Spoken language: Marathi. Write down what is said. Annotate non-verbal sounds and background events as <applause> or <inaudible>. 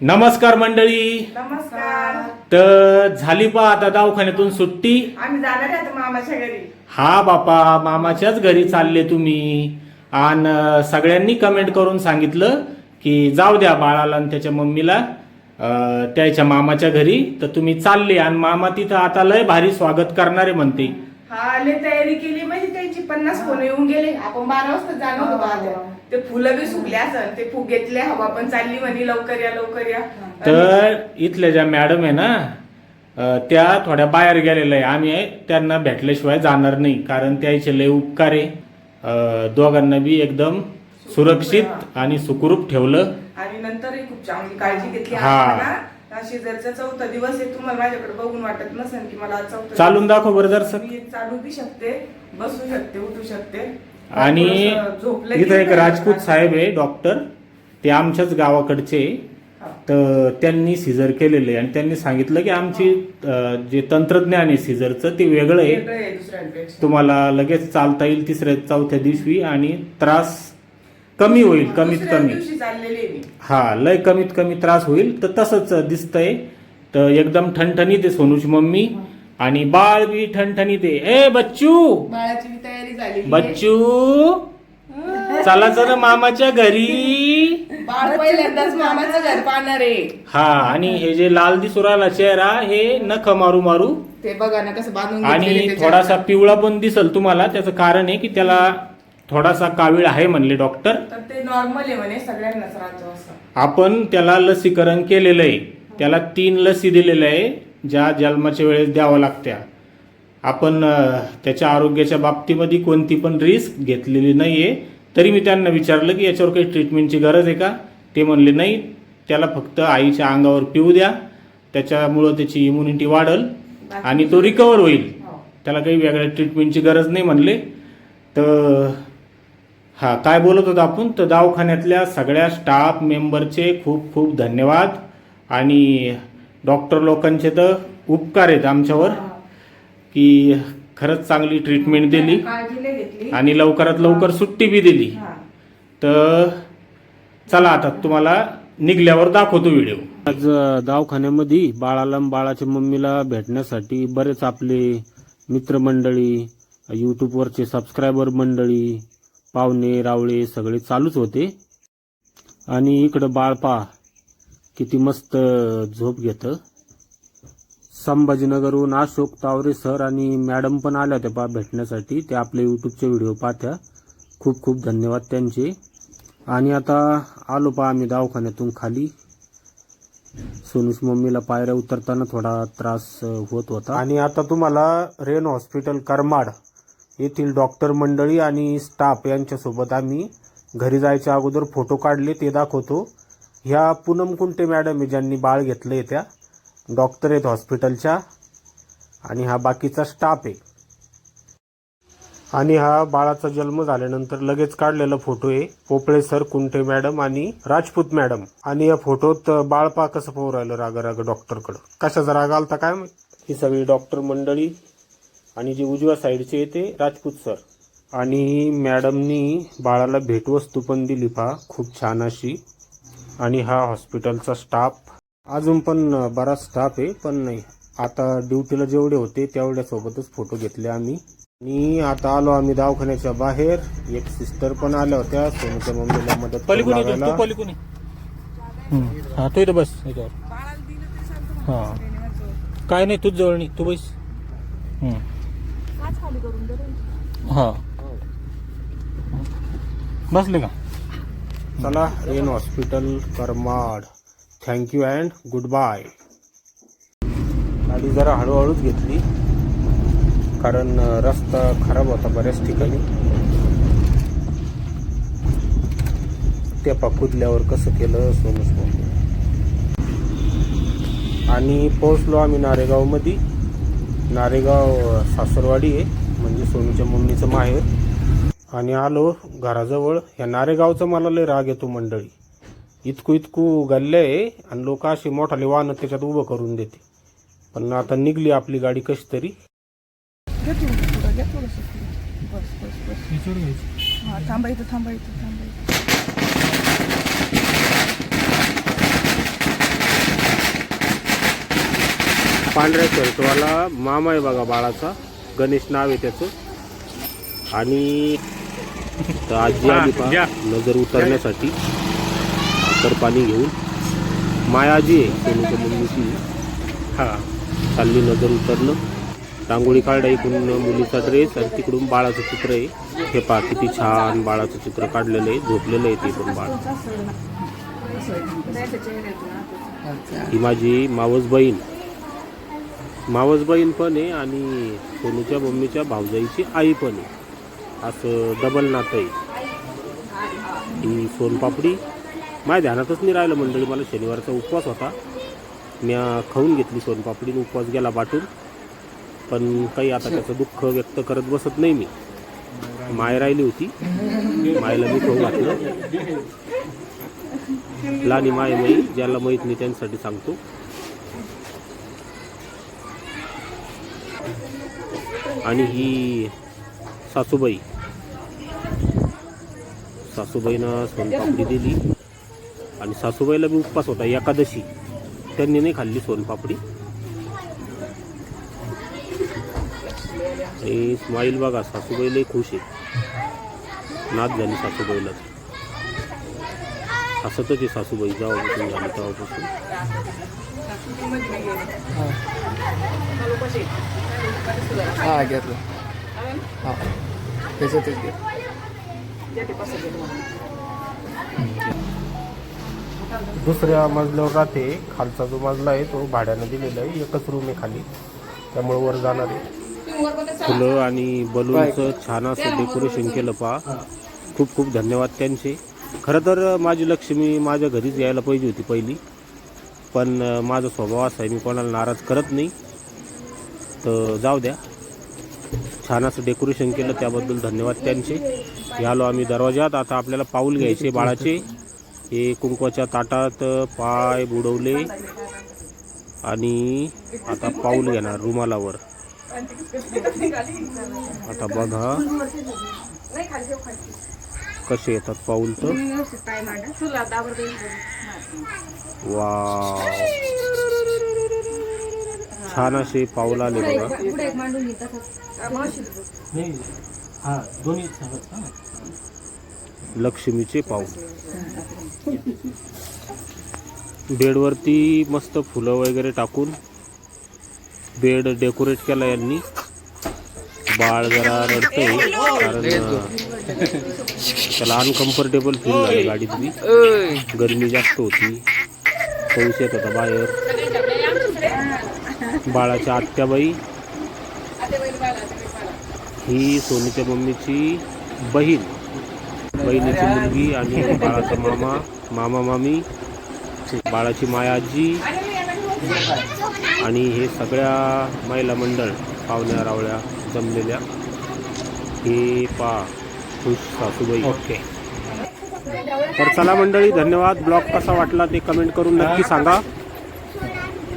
नमस्कार मंडळी. नमस्कार. तर झाली पा आता दवाखान्यातून सुट्टी. आम्ही जाणार आहे आता मामाच्या घरी. हा बापा मामाच्याच घरी चालले तुम्ही. आणि सगळ्यांनी कमेंट करून सांगितलं की जाऊ द्या बाळाला आणि त्याच्या मम्मीला अं, त्याच्या मामाच्या घरी. तर तुम्ही चालले आणि मामा तिथं आता लय भारी स्वागत करणारे म्हणते. हा आले तयारी केली म्हणजे त्यांची? पन्नास फोन येऊन गेले. आपण बारा वाजता जाणार होतो. ते फुलं बी सुकले असं ते फुग घेतले हवा पण चालली म्हणे लवकर या लवकर या. तर इथल्या ज्या मॅडम आहे ना अं, त्या थोड्या बाहेर गेलेल्या आहे. आम्ही त्यांना भेटल्याशिवाय जाणार नाही. कारण त्याचे लय उपकार आहे. अं, दोघांना बी एकदम सुरक्षित आणि सुखरूप ठेवलं. आणि नंतरही खूप चांगली काळजी घेतली. हा. आम्हाला. चौथा दिवस आहे तुम्हाला माझ्याकडे बघून वाटत नसेल की मला चौथा चालून दाखव बरं जरासं. मी चालू बी शकते बसू शकते उठू शकते आणि थोडंसं झोपलं की इथं एक राजपूत. साहेब आहे डॉक्टर ते आमच्याच गावाकडचे आहे. तर त्यांनी सिझर केलेलं आहे आणि त्यांनी सांगितलं की आमची अं, जे तंत्रज्ञान आहे सिझरचं ते वेगळं आहे वेगळं आहे दुसऱ्यांपेक्षा तुम्हाला लगेच चालता येईल तिसऱ्या चौथ्या दिवशी आणि त्रास कमी होईल कमीत कमी. हा लय कमीत कमी त्रास होईल तर तसंच दिसतंय. तर एकदम ठणठणीत आहे सोनूची मम्मी आणि बाळ बी ठणठणीत आहे. ए बच्चू! बाळाची बी तयारी झाली बच्चू! चला चला मामाच्या घरी. बाळ पहिल्यांदाच मामाचं घर पाहणार आहे. हा आणि हे जे लाल दिसू राहिला चेहरा हे नख मारू मारू. ते बघा ना कसं बांधून घेतलेलं आणि थोडासा. पिवळा पण दिसल तुम्हाला त्याचं कारण आहे की त्याला थोडासा कावीळ आहे म्हणले डॉक्टर तर ते नॉर्मल आहे म्हणे सगळ्यांनाच राहतो असं. आपण त्याला लसीकरण केलेलं आहे. त्याला तीन लसी दिलेल्या आहे ज्या जन्माच्या वेळेस द्याव्या लागत्या. आपण अं, त्याच्या आरोग्याच्या बाबतीमध्ये कोणती पण रिस्क घेतलेली नाही आहे तरी मी त्यांना विचारलं की याच्यावर काही ट्रीटमेंटची गरज आहे का? ते म्हणले नाही त्याला फक्त आईच्या अंगावर पिऊ द्या. त्याच्यामुळं त्याची इम्युनिटी वाढल आणि तो रिकवर होईल. हो. त्याला काही वेगळ्या ट्रीटमेंटची गरज नाही म्हणले. तर हा काय बोलत होतो आपण? तर दवाखान्यातल्या सगळ्या स्टाफ मेंबरचे खूप खूप धन्यवाद. आणि डॉक्टर लोकांचे तर उपकार आहेत आमच्यावर. की खरंच चांगली ट्रीटमेंट दिली. काळजी नाही घेतली. आणि लवकरात लवकर सुट्टी बी दिली. हा. तर चला आता तुम्हाला निघल्यावर दाखवतो व्हिडिओ आज दवाखान्यामध्ये बाळाला बाळाच्या मम्मीला भेटण्यासाठी बरेच आपले मित्रमंडळी यूट्यूबवरचे सबस्क्रायबर मंडळी पाहुणे रावळे सगळे चालूच होते. आणि इकडं बाळपा किती मस्त झोप घेतं. संभाजीनगरहून अशोक तावरे सर आणि मॅडम पण आल्या होत्या पा भेटण्यासाठी. ते आपले यूट्यूबचे व्हिडिओ पाहत्या. खूप खूप धन्यवाद त्यांचे. आणि आता आलो पा आम्ही दवाखान्यातून खाली. सोनूस मम्मीला पायऱ्या उतरताना थोडा त्रास होत होता. आणि आता तुम्हाला रेन हॉस्पिटल करमाड येथील डॉक्टर मंडळी आणि स्टाफ यांच्यासोबत आम्ही घरी जायच्या अगोदर फोटो काढले ते दाखवतो. ह्या पूनम कुंटे मॅडम आहे ज्यांनी बाळ घेतलं आहे त्या डॉक्टर आहेत हॉस्पिटलच्या आणि हा बाकीचा स्टाफ आहे. आणि हा बाळाचा जन्म झाल्यानंतर लगेच काढलेला फोटो आहे. पोपळे सर कुंटे मॅडम आणि राजपूत मॅडम. आणि या फोटोत बाळ पा कसं पोहरायला राहिलं राग राग डॉक्टरकडं? कशाचा राग आलता काय ही सगळी डॉक्टर मंडळी आणि जे उजव्या साईडचे ते राजपूत सर. आणि मॅडमनी बाळाला भेटवस्तू पण दिली पहा खूप छान अशी. आणि हा हॉस्पिटलचा स्टाफ. अजून पण बराच स्टाफ आहे पण नाही. आता ड्युटीला जेवढे होते तेवढ्या सोबतच फोटो घेतले आम्ही. आणि आता आलो आम्ही दवाखान्याच्या बाहेर. एक सिस्टर पण आल्या होत्या सोनूच्या मम्मीला मदत. हा तू इथं बस हा. काय नाही तूच जवळ नाही तू बस. हा. बसले का? चला rain hospital Karmad. Thank you and good bye गाडी जरा हळूहळूच घेतली कारण अ, रस्ता खराब होता बऱ्याच ठिकाणी. ते कुदल्यावर कसं केलं सोनूस आणि पोहोचलो आम्ही नारेगावमध्ये. नारेगाव सासरवाडी आहे. म्हणजे सोनूच्या मम्मीचं माहेर. आणि आलो घराजवळ. या नारेगावचा मला लय राग येतो मंडळी. इतकू इतकू गल्ले आहे. आणि लोक अशी मोठाले वाहनं त्याच्यात उभं करून देते. पण आता निघली आपली गाडी कशी तरी. घे थोडं पुढं, घे थोडंसं पुढं. बस बस बस हा थांबा इथं थांबा इथं थांबा इथं पांढऱ्या शर्टवाला मामा आहे बघा बाळाचा. गणेश नाव आहे त्याचं. आणि आजी आली. पहा नजर उतरण्यासाठी. तर पाणी घेऊन. मायाजी आहे सोनूच्या मुलीची. हा. चालली नजर उतरणं. रांगोळी काढा इकडून मुलीचा ड्रेस आणि तिकडून बाळाचं चित्र आहे. हे पहा किती छान बाळाचं चित्र काढलेलं आहे झोपलेलं आहे ते पण बाळ. ही माझी मावस बहीण मावसबाईन पण आहे आणि सोनूच्या मम्मीच्या भावजाईची आई पण आहे. असं डबल नातं आहे. ही सोनपापडी माझ्या ध्यानातच नाही राहिलं. मंडळी मला शनिवारचा उपवास होता. मी खाऊन घेतली सोनपापडीने उपवास गेला बाटून. पण काही आता त्याचं दुःख व्यक्त करत बसत नाही मी. माय राहिली होती. मायला मी खाऊ घातलं. लानी माय नाही ज्याला माहीत नाही त्यांच्यासाठी सांगतो. आणि ही सासूबाई. सासूबाईनं सोनपापडी दिली. आणि सासूबाईला बी उपवास होता एकादशी. त्यांनी नाही खाल्ली सोनपापडी आणि स्माईल बघा सासूबाईलाही खुश आहे. नाच झाली सासूबाईला. हसतच आहे सासूबाई जेव्हापासून झाली तेव्हापासून हा. घेतलं. हा. त्याच्यातच घे. दुसऱ्या मजल्यावर राहते. खालचा जो मजला आहे तो भाड्यानं दिलेला आहे. एकच रूम आहे खाली. त्यामुळे वर जाणार आहे. फुलं आणि बलूनचं छान असं डेकोरेशन केलं पा खूप खूप धन्यवाद त्यांचे. खरं तर माझी लक्ष्मी माझ्या घरीच यायला पाहिजे होती पहिली. पण माझा स्वभाव असा आहे मी कोणाला नाराज करत नाही. तर जाऊ द्या. छान असं डेकोरेशन केलं त्याबद्दल धन्यवाद त्यांचे. यालो आम्ही दरवाजात आता आपल्याला पाऊल घ्यायचे बाळाचे. हे कुंकवाच्या ताटात पाय बुडवले. आणि आता पाऊल घेणार रुमालावर आता बघा. कसे येतात पाऊल तर? वा छान असे पाऊल आले बघा. लक्ष्मीचे पाऊल. बेडवरती मस्त फुलं वगैरे टाकून बेड डेकोरेट केला यांनी. बाळ जरा <laughs> रडतंय. <laughs> कारण त्याला अनकम्फर्टेबल फील झालं गाडीत बी गरमी जास्त होती. पाऊस येत होता बाहेर. बाळाच्या आत्याबाई. ही सोनूच्या मम्मीची बहीण. बहिणीची मुलगी आणि बाळाचा मामा मामा मामी. बाळाची माया आजी. आणि हे सगळ्या महिला मंडळ पाहुण्या रावळ्या. जमलेल्या हे पा खुश सासूबाई. ओके. तर चला मंडळी धन्यवाद. ब्लॉग कसा वाटला ते कमेंट करून नक्की सांगा.